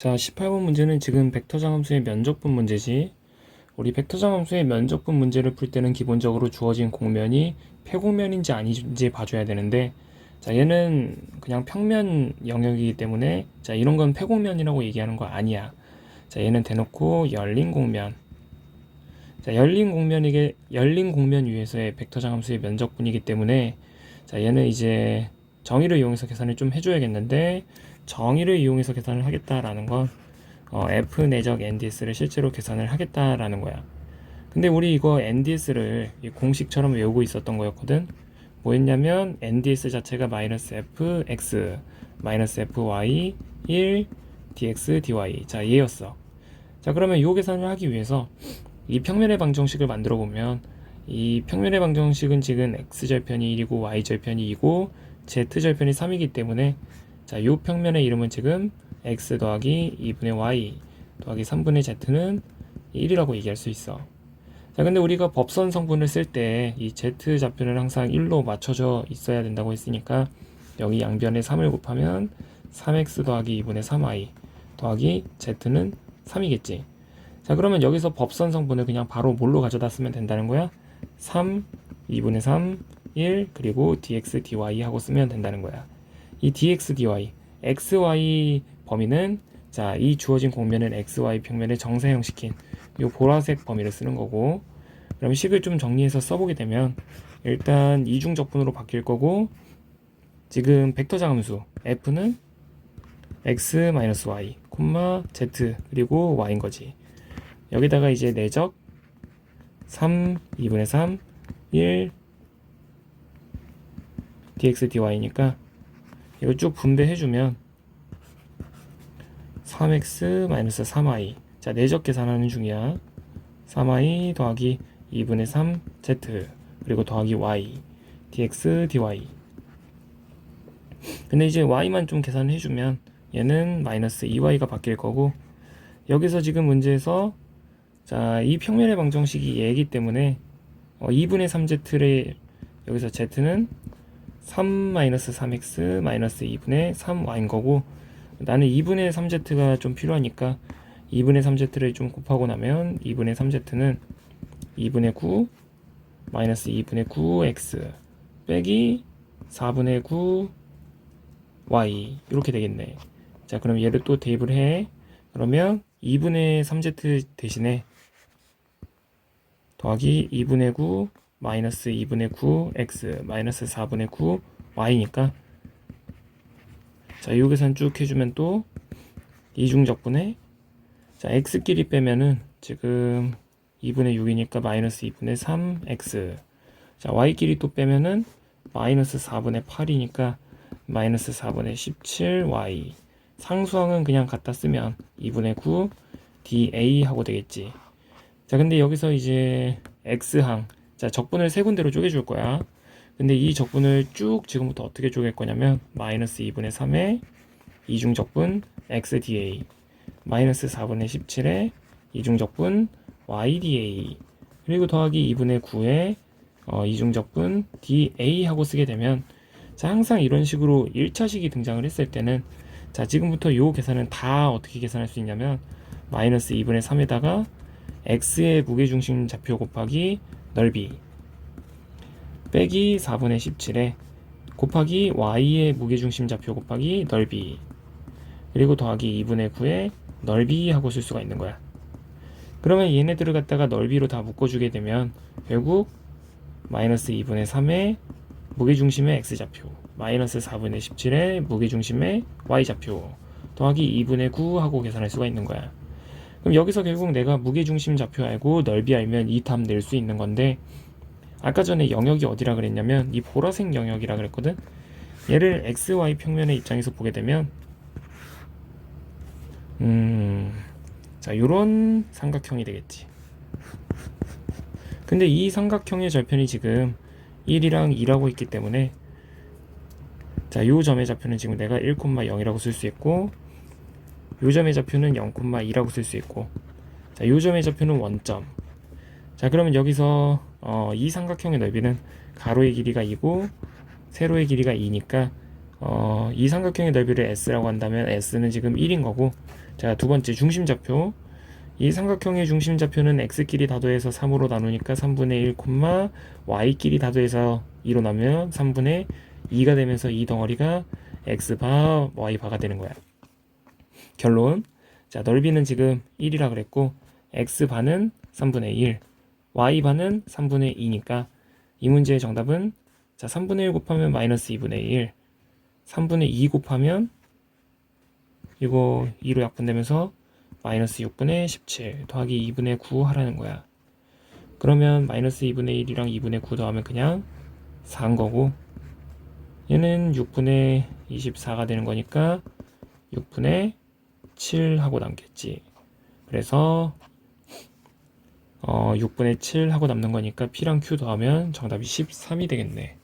자, 18번 문제는 지금 벡터 장 함수의 면적분 문제지. 우리 벡터 장 함수의 면적분 문제를 풀 때는 기본적으로 주어진 공면이 폐공면인지 아닌지 봐줘야 되는데, 자, 얘는 그냥 평면 영역이기 때문에, 자, 이런 건 폐공면이라고 얘기하는 거 아니야. 자, 얘는 대놓고 열린 공면. 자, 열린 공면이게, 열린 공면 위에서의 벡터 장 함수의 면적분이기 때문에, 자, 얘는 이제 정의를 이용해서 계산을 좀 해줘야겠는데, 정의를 이용해서 계산을 하겠다라는 건 어, f 내적 NDS를 실제로 계산을 하겠다라는 거야. 근데 우리 이거 NDS를 이 공식처럼 외우고 있었던 거였거든. 뭐였냐면 NDS 자체가 마이너스 fx 마이너스 fy 1 dx dy 자 얘였어. 자 그러면 이 계산을 하기 위해서 이 평면의 방정식을 만들어 보면 이 평면의 방정식은 지금 x절편이 1이고 y절편이 2고 z절편이 3이기 때문에 자, 요 평면의 이름은 지금 x 더하기 2분의 y 더하기 3분의 z는 1이라고 얘기할 수 있어. 자, 근데 우리가 법선 성분을 쓸 때 이 z 좌표는 항상 1로 맞춰져 있어야 된다고 했으니까 여기 양변에 3을 곱하면 3x 더하기 2분의 3y 더하기 z는 3이겠지. 자, 그러면 여기서 법선 성분을 그냥 바로 뭘로 가져다 쓰면 된다는 거야? 3, 2분의 3, 1, 그리고 dx, dy 하고 쓰면 된다는 거야. 이 dx, dy, xy 범위는 자, 이 주어진 공면은 xy 평면에 정사형시킨 이 보라색 범위를 쓰는 거고 그럼 식을 좀 정리해서 써보게 되면 일단 이중적분으로 바뀔 거고 지금 벡터 장함수 f는 x-y, z 그리고 y인 거지. 여기다가 이제 내적 3, 2분의 3, 1 dx dy니까 이거 쭉 분배해주면 3x-3y 자 내적 계산하는 중이야. 3y 더하기 2분의 3z 그리고 더하기 y dx dy 근데 이제 y만 좀 계산을 해주면 얘는 마이너스 2y가 바뀔 거고 여기서 지금 문제에서 자 이 평면의 방정식이 얘이기 때문에 어, 2분의 3z를 여기서 z는 3-3x 마이너스 2분의 3y인 거고 나는 2분의 3z가 좀 필요하니까 2분의 3z를 좀 곱하고 나면 2분의 3z는 2분의 9 마이너스 2분의 9x 빼기 4분의 9y 이렇게 되겠네. 자 그럼 얘를 또 대입을 해. 그러면 2분의 3z 대신에 더하기 2분의 9 마이너스 2분의 9 x 마이너스 4분의 9 y니까. 자, 이 계산 쭉 해주면 또 이중적분에 자, x끼리 빼면은 지금 2분의 6이니까 마이너스 2분의 3x 자, y끼리 또 빼면은 마이너스 4분의 8이니까 마이너스 4분의 17y 상수항은 그냥 갖다 쓰면 2분의 9 dA 하고 되겠지. 자 근데 여기서 이제 x항 자, 적분을 세 군데로 쪼개줄 거야. 근데 이 적분을 쭉 지금부터 어떻게 쪼갤 거냐면 마이너스 2분의 3의 이중적분 xdA 마이너스 4분의 17의 이중적분 yda 그리고 더하기 2분의 9의 어, 이중적분 dA 하고 쓰게 되면 자 항상 이런 식으로 1차식이 등장을 했을 때는 자 지금부터 요 계산은 다 어떻게 계산할 수 있냐면 마이너스 2분의 3에다가 x의 무게중심 좌표 곱하기 넓이 빼기 4분의 17에 곱하기 y의 무게중심 좌표 곱하기 넓이 그리고 더하기 2분의 9에 넓이 하고 쓸 수가 있는 거야. 그러면 얘네들을 갖다가 넓이로 다 묶어주게 되면 결국 마이너스 2분의 3의 무게중심의 x좌표 마이너스 4분의 17의 무게중심의 y좌표 더하기 2분의 9 하고 계산할 수가 있는 거야. 그럼 여기서 결국 내가 무게중심 좌표 알고 넓이 알면 이 답 낼 수 있는 건데 아까 전에 영역이 어디라 그랬냐면 이 보라색 영역이라 그랬거든? 얘를 xy 평면의 입장에서 보게 되면 음... 자 요런 삼각형이 되겠지. 근데 이 삼각형의 절편이 지금 1이랑 2라고 있기 때문에 자 요 점의 좌표는 지금 내가 1,0이라고 쓸 수 있고 요 점의 좌표는 0,2라고 쓸 수 있고 자, 요 점의 좌표는 원점 자 그러면 여기서 어, 이 삼각형의 넓이는 가로의 길이가 2고 세로의 길이가 2니까 어, 이 삼각형의 넓이를 s라고 한다면 s는 지금 1인 거고 자 두 번째 중심 좌표 이 삼각형의 중심 좌표는 x끼리 다도해서 3으로 나누니까 3분의 1, y끼리 다도해서 2로 나누면 3분의 2가 되면서 이 덩어리가 x바 y바가 되는 거야. 결론 자 넓이는 지금 1이라 그랬고 x바는 3분의 1, y바는 3분의 2니까 이 문제의 정답은 자 3분의 1 곱하면 마이너스 2분의 1 3분의 2 곱하면 이거 2로 약분되면서 마이너스 6분의 17 더하기 2분의 9 하라는 거야. 그러면 마이너스 2분의 1이랑 2분의 9 더하면 그냥 4인 거고 얘는 6분의 24가 되는 거니까 6분의 7 하고 남겠지. 그래서 어 6분의 7 하고 남는 거니까 P랑 Q 더하면 정답이 13이 되겠네.